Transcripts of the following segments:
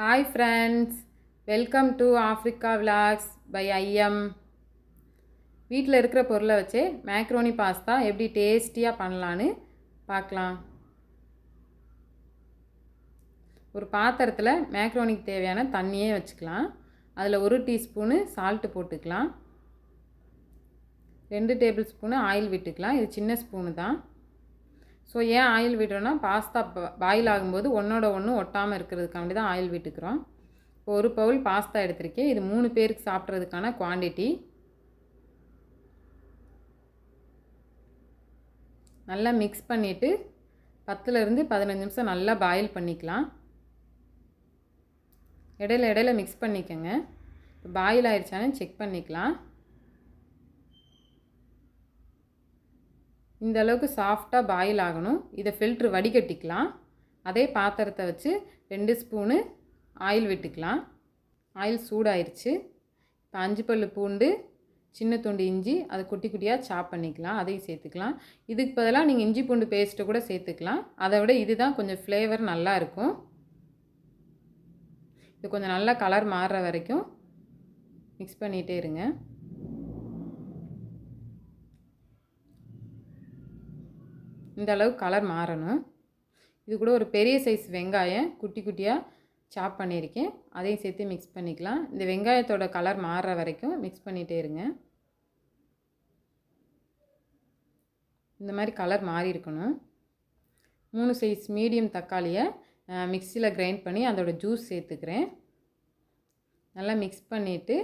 Hi friends welcome to Africa vlogs by I'm வீட்டில் இருக்கிற பொருளை வச்சு மேக்ரோனி பாஸ்தா எப்படி டேஸ்டியாக பண்ணலான்னு பார்க்கலாம். ஒரு பாத்திரத்தில் மேக்ரோனிக்கு தேவையான தண்ணியே வச்சுக்கலாம். அதில் ஒரு டீஸ்பூனு சால்ட்டு போட்டுக்கலாம். ரெண்டு டேபிள் ஸ்பூனு ஆயில் விட்டுக்கலாம். இது சின்ன ஸ்பூனு தான். ஸோ ஏன் ஆயில் விடுறோன்னா பாஸ்தா பாயில் ஆகும்போது ஒன்றோட ஒன்று ஒட்டாமல் இருக்கிறதுக்காண்டி தான் ஆயில் விட்டுக்கிறோம். இப்போ ஒரு பவுல் பாஸ்தா எடுத்திருக்கேன். இது மூணு பேருக்கு சாப்பிட்றதுக்கான குவான்டிட்டி நல்லா மிக்ஸ் பண்ணிவிட்டு பத்துலேருந்து பதினஞ்சு நிமிஷம் நல்லா பாயில் பண்ணிக்கலாம். இடையில இடையில மிக்ஸ் பண்ணிக்கோங்க. இப்போ பாயில் ஆயிடுச்சானு செக் பண்ணிக்கலாம். இந்த அளவுக்கு சாஃப்டாக பாயில் ஆகணும். இதை ஃபில்ட்ரு வடிகட்டிக்கலாம். அதே பாத்திரத்தை வச்சு ரெண்டு ஸ்பூனு ஆயில் விட்டுக்கலாம். ஆயில் சூடாயிருச்சு. இப்போ அஞ்சு பல் பூண்டு சின்ன துண்டு இஞ்சி அதை குட்டி குட்டியாக சாப் பண்ணிக்கலாம். அதையும் சேர்த்துக்கலாம். இதுக்கு பதிலாக நீங்கள் இஞ்சி பூண்டு பேஸ்ட்டு கூட சேர்த்துக்கலாம். அதை விட இதுதான் கொஞ்சம் ஃப்ளேவர் நல்லாயிருக்கும் இது கொஞ்சம் நல்லா கலர் மாறுற வரைக்கும் மிக்ஸ் பண்ணிகிட்டே இருங்க. இந்த அளவு கலர் மாறணும். இது கூட ஒரு பெரிய சைஸ் வெங்காயம் குட்டி குட்டியாக சாப் பண்ணியிருக்கேன். அதையும் சேர்த்து மிக்ஸ் பண்ணிக்கலாம். இந்த வெங்காயத்தோட கலர் மாறுற வரைக்கும் மிக்ஸ் பண்ணிகிட்டே இருங்க. இந்த மாதிரி கலர் மாறி இருக்கணும். மூணு சைஸ் மீடியம் தக்காளியை மிக்சியில் கிரைண்ட் பண்ணி அதோடய ஜூஸ் சேர்த்துக்கிறேன். நல்லா மிக்ஸ் பண்ணிவிட்டு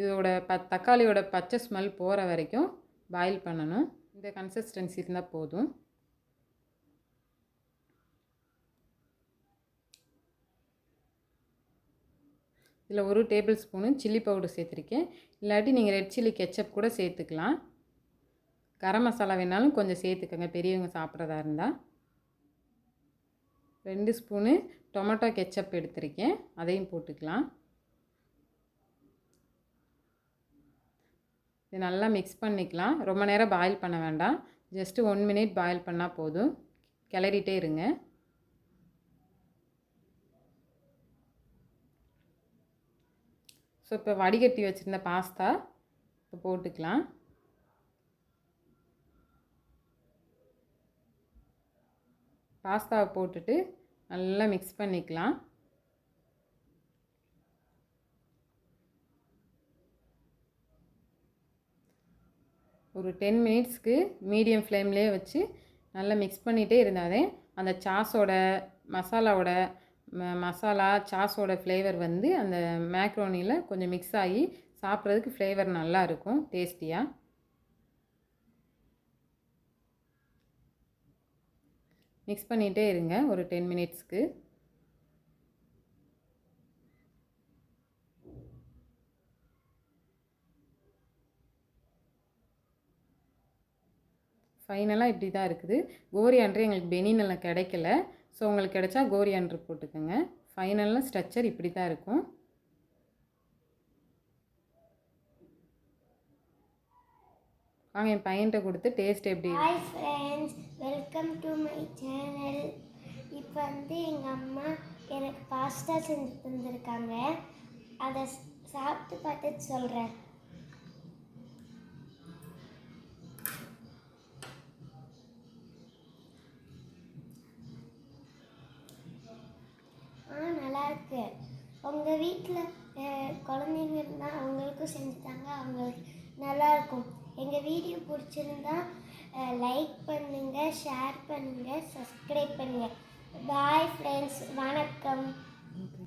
இதோட ப தக்காளியோட பச்சை ஸ்மெல் போகிற வரைக்கும் பாயில் பண்ணணும். இந்த கன்சிஸ்டன்சி இருந்தால் போதும். இதில் ஒரு டேபிள் ஸ்பூனு சில்லி பவுடர் சேர்த்துருக்கேன். இல்லாட்டி நீங்கள் ரெட் சில்லி கெச்சப் கூட சேர்த்துக்கலாம். கரம் மசாலா வேணாலும் கொஞ்சம் சேர்த்துக்கோங்க பெரியவங்க சாப்பிட்றதா இருந்தால் ரெண்டு ஸ்பூனு டொமேட்டோ கெச்சப் எடுத்திருக்கேன் அதையும் போட்டுக்கலாம். இது நல்லா மிக்ஸ் பண்ணிக்கலாம். ரொம்ப நேரம் பாயில் பண்ண வேண்டாம். ஜஸ்ட்டு ஒன் மினிட் பாயில் பண்ணால் போதும். கிளறிட்டே இருங்க. ஸோ இப்போ வடிகட்டி வச்சுருந்த பாஸ்தா இப்போ போட்டுக்கலாம். பாஸ்தாவை போட்டுட்டு நல்லா மிக்ஸ் பண்ணிக்கலாம். ஒரு டென் மினிட்ஸ்க்கு மீடியம் ஃப்ளேம்லேயே வச்சு நல்லா மிக்ஸ் பண்ணிகிட்டே இருந்தாலே அந்த சாஸோட மசாலாவோட மசாலா சாஸோட ஃப்ளேவர் வந்து அந்த மேக்ரோனியில் கொஞ்சம் மிக்ஸ் ஆகி சாப்பிட்றதுக்கு ஃப்ளேவர் நல்லா இருக்கும் டேஸ்டியாக மிக்ஸ் பண்ணிகிட்டே இருங்க ஒரு டென் மினிட்ஸ்க்கு ஃபைனலாக இப்படி தான் இருக்குது. கோரியாண்டர் எங்களுக்கு பெனினில் கிடைக்கல. ஸோ உங்களுக்கு கிடைச்சா கோரியாண்டர் போட்டுக்கோங்க. ஃபைனலாக ஸ்ட்ரக்சர் இப்படி தான் இருக்கும். வாங்க என் பையன்கிட்ட கொடுத்து டேஸ்ட் எப்படி hi friends welcome to my channel இப்போ வந்து எங்கள் அம்மா எனக்கு பாஸ்தா செஞ்சு தந்திருக்காங்க. அதை சாப்பிட்டு பார்த்துட்டு சொல்கிறேன் இருக்கு. உங்கள் வீட்டில் குழந்தைங்க இருந்தால் அவங்களுக்கும் செஞ்சுட்டாங்க அவங்களுக்கு நல்லா இருக்கும். எங்கள் வீடியோ பிடிச்சிருந்தா லைக் பண்ணுங்கள் ஷேர் பண்ணுங்கள் சப்ஸ்கிரைப் பண்ணுங்கள் பாய் ஃப்ரெண்ட்ஸ் வணக்கம்.